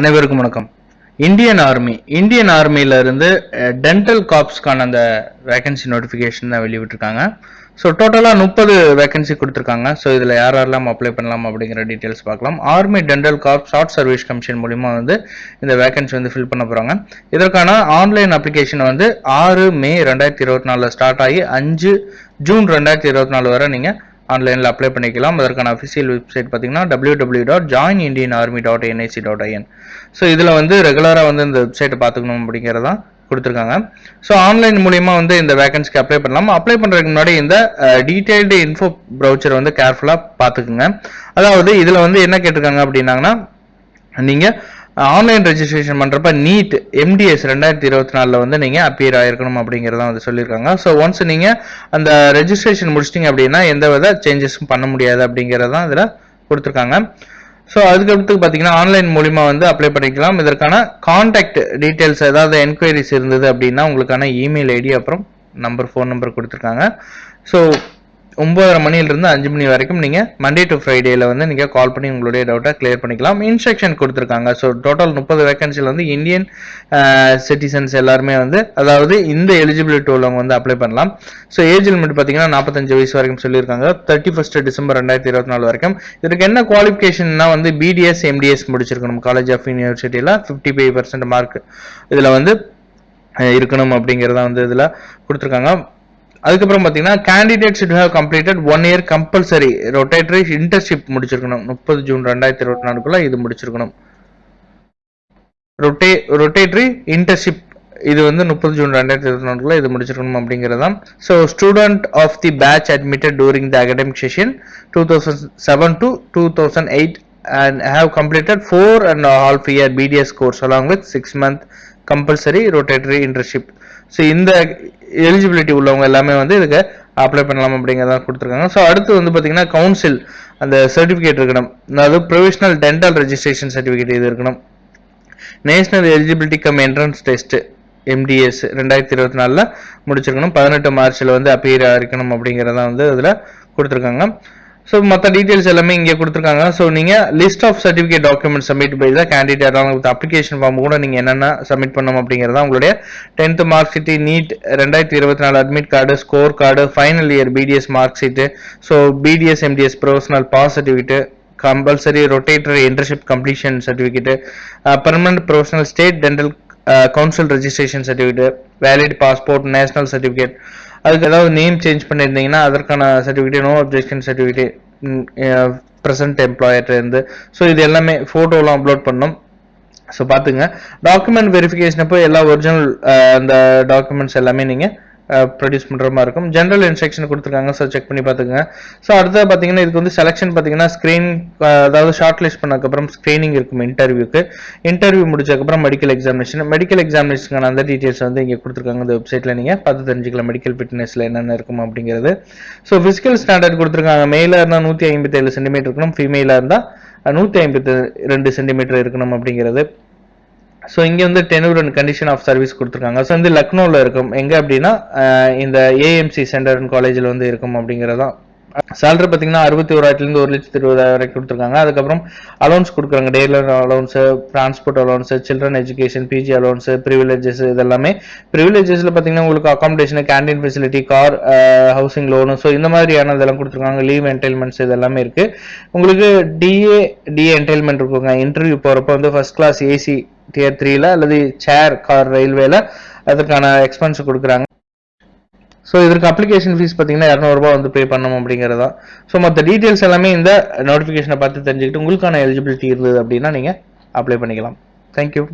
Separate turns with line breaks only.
அனைவருக்கும் வணக்கம். Indian army Indian ஆர்மியில இருந்து டென்டல் காப்ஸ்க்கான அந்த வேகன்சி நோட்டிஃபிகேஷன் தான் வெளியிட்டிருக்காங்க. ஸோ டோட்டலாக முப்பது வேகன்சி கொடுத்துருக்காங்க. ஸோ இதில் யார் யாரெல்லாம் அப்ளை பண்ணலாம் அப்படிங்கிற டீட்டெயில்ஸ் பார்க்கலாம். Army dental corps short service commission மூலிமா வந்து இந்த வேகன்சி வந்து ஃபில் பண்ண போகிறாங்க இதற்கான ஆன்லைன் அப்ளிகேஷன் வந்து ஆறு மே ரெண்டாயிரத்தி இருபத்தி நாலில் ஸ்டார்ட் ஆகி அஞ்சு ஜூன் ரெண்டாயிரத்தி இருபத்தி நாலு வரை நீங்கள் ஆன்லைனில் அப்ளை பண்ணிக்கலாம். அதற்கான அஃபிஷியல் வெப்சைட் பார்த்தீங்கன்னா W W dot join Indian army dot NIC dot IN so இதில் வந்து ரெகுலராக வந்து இந்த வெப்சைட்டை பார்த்துக்கணும் அப்படிங்கிறதா கொடுத்துருக்காங்க. ஸோ ஆன்லைன் மூலியமா வந்து இந்த வேகன்சிக்கு அப்ளை பண்ணலாம். அப்ளை பண்ணுறதுக்கு முன்னாடி இந்த டீட்டெயில்டு இன்ஃபோ ப்ரௌச்சர் வந்து கேர்ஃபுல்லாக பார்த்துக்குங்க. அதாவது இதில் வந்து என்ன கேட்டிருக்காங்க அப்படின்னாங்கன்னா நீங்கள் ஆன்லைன் ரெஜிஸ்ட்ரேஷன் பண்ணுறப்ப நீட் எம்டிஎஸ் ரெண்டாயிரத்தி இருபத்தி நாலில் வந்து நீங்கள் அப்பியர் ஆகிருக்கணும் அப்படிங்கிறத வந்து சொல்லியிருக்காங்க. ஸோ ஒன்ஸ் நீங்கள் அந்த ரெஜிஸ்ட்ரேஷன் முடிச்சிட்டிங்க அப்படின்னா எந்த வித சேஞ்சஸும் பண்ண முடியாது அப்படிங்கிறதான் இதில் கொடுத்துருக்காங்க. ஸோ அதுக்கடுத்து பார்த்தீங்கன்னா ஆன்லைன் மூலிமா வந்து அப்ளை பண்ணிக்கலாம். இதற்கான காண்டாக்ட் டீட்டெயில்ஸ் ஏதாவது என்கொயரிஸ் இருந்தது அப்படின்னா உங்களுக்கான இமெயில் ஐடி அப்புறம் நம்பர் ஃபோன் நம்பர் கொடுத்துருக்காங்க. ஸோ ஒம்பதரை மணியிலிருந்து அஞ்சு மணி வரைக்கும் நீங்கள் மண்டே டு ஃப்ரைடேயில் வந்து நீங்கள் கால் பண்ணி உங்களுடைய டவுட்டை கிளியர் பண்ணிக்கலாம். இன்ஸ்ட்ரக்ஷன் கொடுத்துருக்காங்க. ஸோ டோட்டல் முப்பது வேகன்சியில் வந்து இந்தியன் சிட்டிசன்ஸ் uh, எல்லாருமே வந்து அதாவது இந்த எலிஜிபிலிட்டி உள்ளவங்க வந்து அப்ளை பண்ணலாம். ஸோ ஏஜ் லிமிட் பார்த்தீங்கன்னா நாற்பத்தஞ்சு வயசு வரைக்கும் சொல்லியிருக்காங்க. தேர்ட்டி ஃபர்ஸ்ட் டிசம்பர் ரெண்டாயிரத்தி இருபத்தி நாலு வரைக்கும். இதற்கு என்ன குவாலிஃபிகேஷன்னா வந்து பிடிஎஸ் எம்டிஎஸ் முடிச்சிருக்கணும். காலேஜ் ஆஃப் யூனிவர்சிட்டியில் ஃபிஃப்டி ஃபைவ் பர்சன்ட் மார்க் இதில் வந்து இருக்கணும் அப்படிங்கிறத வந்து இதில் கொடுத்துருக்காங்க. அதுக்கப்புறம் பார்த்தீங்கன்னா candidate should have completed one year compulsory rotatory internship முடிச்சிருக்கணும். முப்பது ஜூன் ரெண்டாயிரத்தி இருபத்தி நாலுக்குள்ள இது முடிச்சிருக்கணும். ரொட்டே ரொட்டேட்டரி இன்டர்ன்ஷிப் இது வந்து முப்பது ஜூன் ரெண்டாயிரத்தி இருபத்தி நாலுக்குள்ள இது முடிச்சிருக்கணும் அப்படிங்கிறது தான் so student of the batch admitted during the academic session two thousand seven to two thousand eight and have completed four and half year BDS course along with six month compulsory rotatory internship so இந்த eligibility உள்ளவங்க எல்லாமே வந்து இதுக்கு apply பண்ணலாம் அப்படிங்கிறத கொடுத்துருக்காங்க. So அடுத்து வந்து பார்த்தீங்கன்னா கவுன்சில் அந்த சர்டிஃபிகேட் இருக்கணும். அதாவது ப்ரொவிஷனல் டென்டல் ரெஜிஸ்ட்ரேஷன் சர்டிஃபிகேட் இது இருக்கணும். National eligibility cum entrance test MDS ரெண்டாயிரத்தி இருபத்தி நாலில் முடிச்சிருக்கணும். பதினெட்டு மார்ச்சில் வந்து அப்பியர் இருக்கணும் அப்படிங்கிறதான் வந்து இதில் கொடுத்துருக்காங்க. ஸோ மற்ற டீட்டெயில்ஸ் எல்லாமே இங்கே கொடுத்துருக்காங்க. ஸோ நீங்கள் list of certificate document submit by the candidate with application form கூட நீங்கள் என்னென்ன சப்மிட் பண்ணணும் அப்படிங்கிறதா உங்களுடைய டென்த் மார்க் ஷீட்டு நீட் ரெண்டாயிரத்தி இருபத்தி நாலு admit card score card final year BDS mark sheet so BDS MDS professional pass certificate compulsory rotator internship completion certificate permanent professional state dental council registration certificate valid passport national certificate அதுக்கு ஏதாவது name change பண்ணியிருந்தீங்கன்னா அதற்கான certificate no objection certificate present எம்ப்ளாயர்ட்டேருந்து so இது எல்லாமே ஃபோட்டோலாம் upload பண்ணோம். So பார்த்துங்க document verification அப்போ எல்லா ஒரிஜினல் அந்த டாக்குமெண்ட்ஸ் எல்லாமே நீங்கள் ப்ரொடியூஸ் பண்ணுற மாதிரி இருக்கும். ஜென்ரல் இன்ஸ்ட்ரக்ஷன் கொடுத்துருக்காங்க ஸோ செக் பண்ணி பார்த்துங்க ஸோ அடுத்தது பார்த்தீங்கன்னா இதுக்கு வந்து செலெக்ஷன் பார்த்தீங்கன்னா ஸ்க்ரீன் அதாவது ஷார்ட் லிஸ்ட் பண்ணதுக்கப்புறம் ஸ்க்ரீனிங் இருக்கும் இன்டர்வியூக்கு இன்டர்வியூ முடிச்சதுக்கப்புறம் மெடிக்கல் எக்ஸாமினேஷன் மெடிக்கல் எக்ஸாமினேஷனுக்கான அந்த டீட்டெயில்ஸ் வந்து இங்கே கொடுத்துருக்காங்க. இந்த வெப்சைட்டில் நீங்கள் பார்த்து தெரிஞ்சுக்கலாம். மெடிக்கல் ஃபிட்னஸில் என்னென்ன இருக்கும் அப்படிங்கிறது. ஸோ ஃபிசிக்கல் ஸ்டாண்டர்ட் கொடுத்துருக்காங்க. மேலாக இருந்தால் நூற்றி ஐம்பத்தேழு சென்டிமீட்டர் இருக்கணும். ஃபீமேலாக இருந்தால் நூற்றி ஐம்பத்தி ரெண்டு சென்டிமீட்டர் இருக்கணும் அப்படிங்கிறது. ஸோ இங்கே வந்து tenure and condition of service கொடுத்துருக்காங்க. ஸோ வந்து லக்னோவில் இருக்கும். எங்கே அப்படின்னா இந்த ஏஎம்சி சென்டர் அண்ட் காலேஜில் வந்து இருக்கும் அப்படிங்கிறதான் சேலரி பார்த்தீங்கன்னா அறுபத்தி ஓராயிரத்துலேருந்து ஒரு லட்சத்தி இருபதாயிரம் வரைக்கும் கொடுத்துருக்காங்க. அதுக்கப்புறம் அலௌன்ஸ் கொடுக்குறாங்க. Tailor allowance transport allowance children education PG allowance privileges இதெல்லாமே. ப்ரிவிலேஜஸில் பார்த்தீங்கன்னா உங்களுக்கு accommodation canteen facility car housing loan so இந்த மாதிரியான இதெல்லாம் கொடுத்துருக்காங்க. லீவ் என்டைல்மெண்ட்ஸ் இதெல்லாமே இருக்குது உங்களுக்கு டிஏ டிஏ என்டைல்மெண்ட் இருக்குங்க. இன்டர்வியூ போகிறப்ப வந்து ஃபர்ஸ்ட் கிளாஸ் ஏசி டியர் த்ரீல அல்லது சேர் கார் ரயில்வேல அதுக்கான எக்ஸ்பென்ஸ் கொடுக்குறாங்க. ஸோ இதற்கு அப்ளிகேஷன் ஃபீஸ் பார்த்தீங்கன்னா இரநூறுபா வந்து பே பண்ணணும் அப்படிங்கிறதா. ஸோ மற்ற டீட்டெயில்ஸ் எல்லாமே இந்த நோட்டிஃபிகேஷனை பார்த்து தெரிஞ்சுக்கிட்டு உங்களுக்கான எலிஜிபிலிட்டி இருந்தது அப்படின்னா நீங்கள் அப்ளை பண்ணிக்கலாம். தேங்க்யூ